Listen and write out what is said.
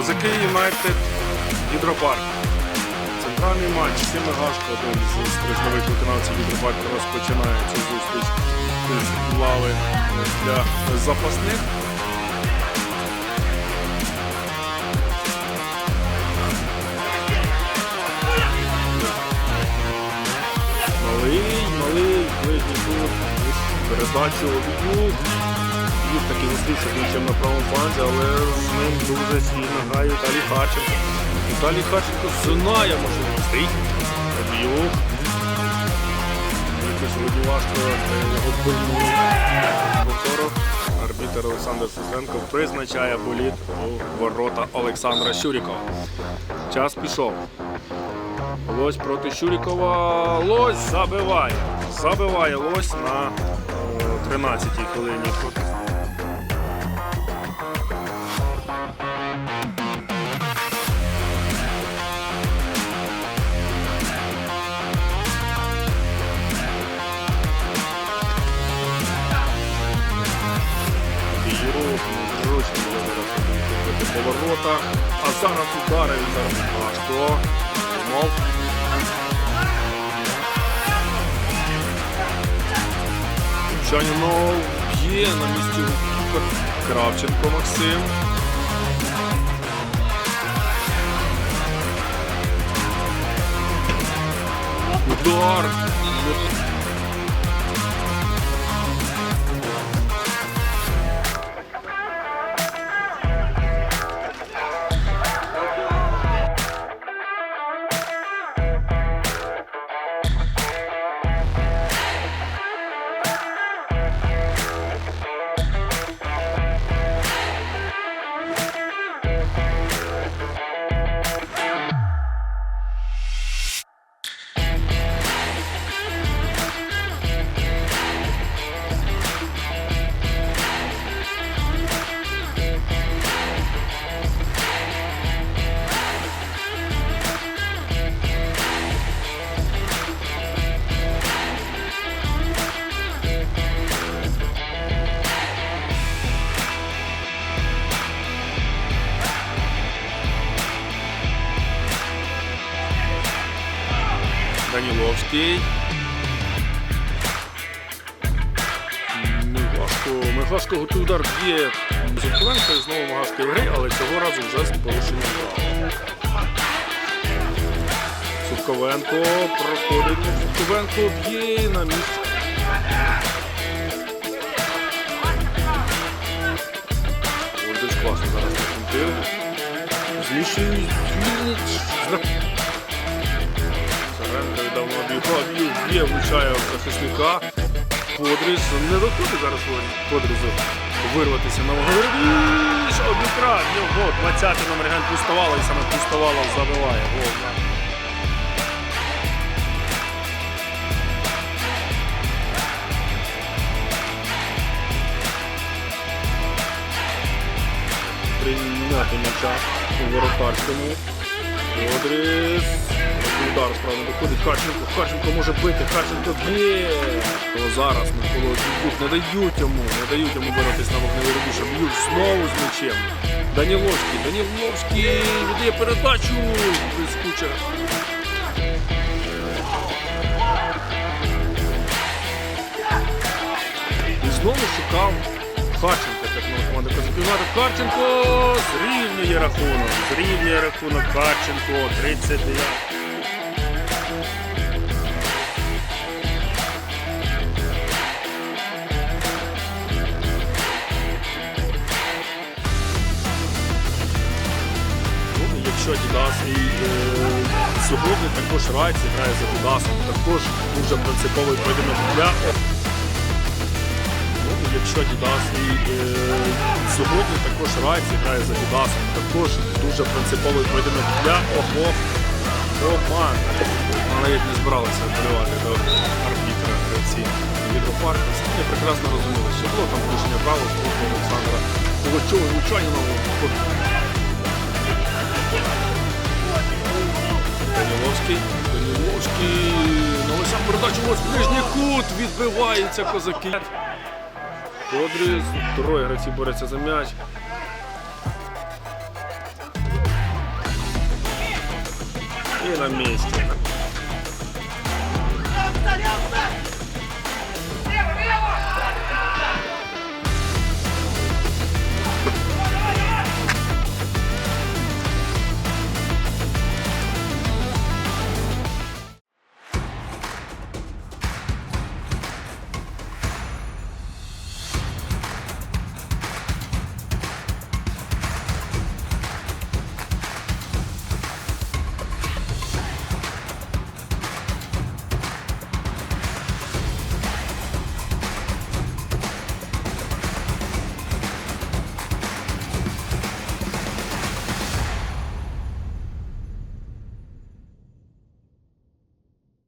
Козаки Юнайтед Гідропарк. Центральний матч Сімигашко, один з стрижнових виконавців Гідропарку розпочинає цю зустріч з лави для запасних. Малий, малий, тут, передачу об'юг. Їх таки зустрівся більшим на правому фланзі, але з дуже сильно грає Віталій Харченко. Віталій Харченко знає можливостей. Об'юг. Тільки сьогодні важко е, його повторок. Арбітер Олександр Сусенко призначає боліт у ворота Олександра Щурікова. Час пішов. Лось проти Щурікова. Лось забиває. Забиває Лось на е, 13-й хвилині. Юру зручно зараз по воротах. А зараз удари він зараз. А що? Мов. Чанінов б'є на місці. Кравченко Максим. Удар. Даніловський. Михашко. Михашко готує удар б'є Зубковенко і знову Магашко гри, але цього разу вже з порушенням права. Сутковенко проходить. Сутковенко б'є на місці. Класно зараз накрутив. Зміщує. Саренко б'є, б'є, влучає захисника. Подріз не виходить зараз Подрізу вирватися на Вогородіш. Обікрав його. 20-й номер ген пустувало і саме пустувало забиває. Гол. Прийняти м'яча у воротарському. Подріз. Удар справа доходить. Харченко. Харченко може бити. Харченко б'є. Зараз Микола Дюк не дають йому, не дають йому боротись на вогневий рубіж. а Б'ють знову з м'ячем. Даніловський. Даніловський віддає передачу. Блискуче. І знову шукав Харченко, так на команда Козаківната. Харченко зрівнює рахунок. Зрівнює рахунок Харченко. 39. Ну, і і е, сьогодні також Райц грає за Дідасом, також дуже принциповий поєдинок для Ну, якщо Дідас і е, сьогодні також Райц грає за Дідасом, також дуже принциповий поєдинок для обох команд. Вони навіть не збиралися апелювати до арбітра гравці гідропарку. Вони прекрасно розуміли, що було там порушення права з боку Олександра Пугачова і Лучаніного. Коніловський. Коніловський. Новосяк передачу ось ближній кут. відбивається козаки. Добрі, троє гравців борються за м'яч. І на місці.